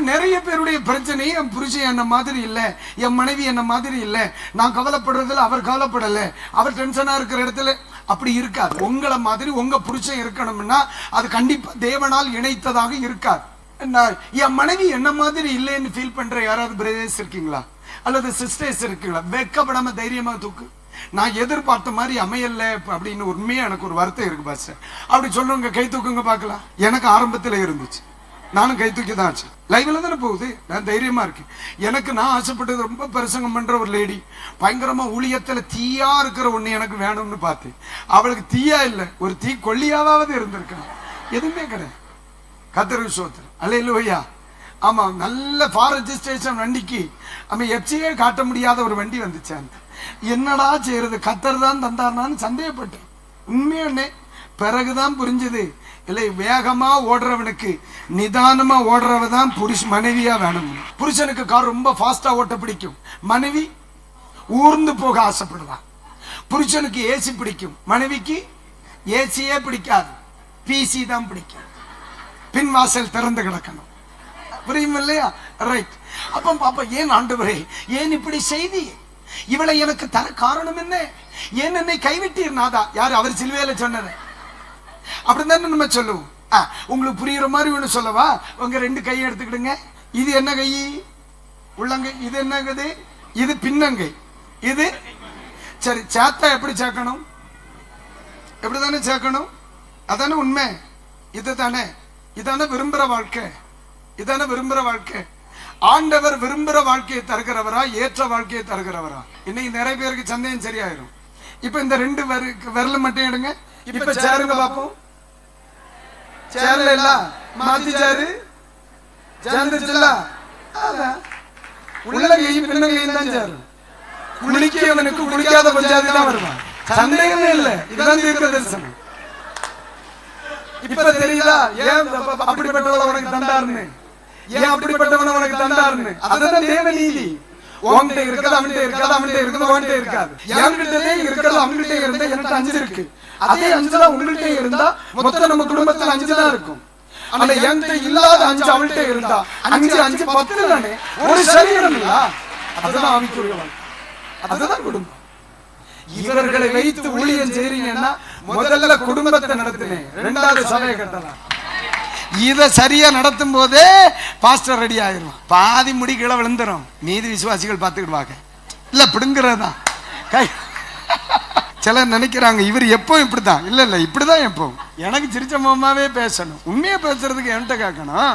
நிறைய பேருடைய பிரச்சனை என் புருஷன் என்ன மாதிரி இல்ல என் மனைவி என்ன மாதிரி இல்ல. நான் கவலைப்படுறதுல அவர் கவலைப்படல. அவர் டென்ஷனா இருக்கிற இடத்துல அப்படி இருக்காது உங்களை மாதிரி உங்க புருஷன் இருக்கணும்னா அது கண்டிப்பா தேவனால் இணைத்ததாக இருக்காது என் மனைவி என்ன மாதிரி இல்லைன்னு ஃபீல் பண்ற யாராவது பிரதர்ஸ் இருக்கீங்களா? அல்லது சிஸ்டர்ஸ் இருக்கீங்களா? வெக்கப்படாம தைரியமா தூக்கு. நான் எதிர்பார்த்த மாதிரி அமையல அப்படின்னு உண்மையா எனக்கு ஒரு வருத்தம் இருக்கு பாஸ்டர் அப்படி சொல்லுங்க கை தூக்குங்க பார்க்கலாம். எனக்கு ஆரம்பத்துல இருந்துச்சு. நானும் கை தூக்கி தான் ஆச்சு. லைவ்ல தானே போகுது? நான் தைரியமா இருக்கேன். எனக்கு நான் ஆசைப்பட்டது ரொம்ப பிரசங்கம் பண்ற ஒரு லேடி பயங்கரமா ஊழியத்துல தீயா இருக்கிற ஒண்ணு எனக்கு வேணும்னு பார்த்தேன். அவளுக்கு தீயா இல்லை. ஒரு தீ கொல்லியாவது இருந்திருக்கான் எதுவுமே கிடையாது. கத்தருக்கு சோத்திரம். இல்லையா ஆமா நல்ல ஃபார் ரெஜிஸ்ட்ரேஷன் வண்டிக்கு. நம்ம எப்சியே காட்ட முடியாத ஒரு வண்டி வந்துச்சு அந்த. என்னடா செய்யறது? கத்தர் தான் தந்தார்னான்னு சந்தேகப்பட்டேன். உண்மையானே பிறகுதான் புரிஞ்சது. இல்லை வேகமா ஓடுறவனுக்கு நிதானமா ஓடுறவ தான் புருஷ மனைவியா வேணும். புருஷனுக்கு கார் ரொம்ப ஃபாஸ்டா ஓட்ட பிடிக்கும். மனைவி ஊர்ந்து போக ஆசைப்படுவான் புருஷனுக்கு ஏசி பிடிக்கும். மனைவிக்கு ஏசியே பிடிக்காது. பிசி தான் பிடிக்கும். பின் வாசல் திறந்து கிடக்கணும். புரியும் இல்லையா? ரைட் அப்ப பாப்பா ஏன் ஆண்டவரே ஏன் இப்படி செய்தி? இவளை எனக்கு தர காரணம் என்ன? ஏன் என்னை கைவிட்டீர் நாதா? யாரு? அவர் சிலுவையில சொன்னது. அப்படி தானே நம்ம சொல்லுவோம். ஆ, உங்களுக்கு புரியுற மாதிரி ஒன்று சொல்லவா? உங்க ரெண்டு கையை எடுத்துக்கிடுங்க. இது என்ன கை? உள்ளங்கை. இது என்னங்குது இது பின்னங்கை. இது சரி சேத்தா எப்படி சேர்க்கணும் எப்படி தானே சேர்க்கணும் அதானே உண்மை. இது தானே இதான விரும்புற வாழ்க்கை. இதானே விரும்புற வாழ்க்கை. ஆண்டவர் விரும்புற வாழ்க்கையை தருகிறவரா? ஏற்ற வாழ்க்கையை தருகிறவரா? இன்னைக்கு நிறைய பேருக்கு சந்தேகம் சரியாயிரும். இப்ப இந்த ரெண்டு விர- விரல் மட்டும் எடுங்க. இப்ப சேருங்க பாப்போம் சேரல இல்ல. மாத்தி சேரு சேர்ந்துச்சுல்ல அதான். உள்ளங்கையும் பின்னங்கையும் தான் சேரும் குளிக்கவனுக்கு குளிக்காத பஞ்சாதி தான் வருவான். சந்தேகமே இல்ல. இதுதான் தீர்க்க தரிசனம். இப்ப தெரியுதா? ஏன் அப்ப- அப்படிப்பட்டவள உனக்கு தந்தாருன்னு ஏன் அப்படிப்பட்டவன உனக்கு தந்தாருன்னு அதுதான் தேவ நீதி உன்கிட்ட இருக்கிறது அவன்கிட்ட இருக்காது அவன்கிட்ட இருக்கிறது உன்கிட்ட இருக்காது. என்கிட்டதே இருக்கிறது அவன்கிட்ட இருந்தா என்கிட்ட அஞ்சு இருக்கு? அதே அஞ்சு தான் உங்கள்கிட்ட இருந்தா மொத்தம் நம்ம குடும்பத்துல அஞ்சு தான் இருக்கும். ஆனா என்கிட்ட இல்லாத அஞ்சு அவள்கிட்ட இருந்தா அஞ்சு அஞ்சு பத்து தானே? ஒரு சரீரம் இல்ல. அதுதான் ஆவிக்குரிய அதுதான் குடும்பம். இவர்களை வைத்து ஊழியம் செய்றீங்கன்னா முதல்ல குடும்பத்தை நடத்தினேன். ரெண்டாவது சபையை கட்டலாம். இதை சரியா நடத்தும் போதே பாஸ்டர் ரெடி ஆயிரும் பாதி முடி கீழே விழுந்துரும். மீதி விசுவாசிகள் பார்த்துக்கிடுவாங்க. இல்ல பிடுங்குறதுதான். கை. சிலர் நினைக்கிறாங்க இவர் எப்போ இப்படிதான் இல்ல இல்ல இப்படிதான் எப்போ எனக்கு சிரிச்ச முகமாவே பேசணும். உண்மையை பேசுறதுக்கு என்கிட்ட கேட்கணும்.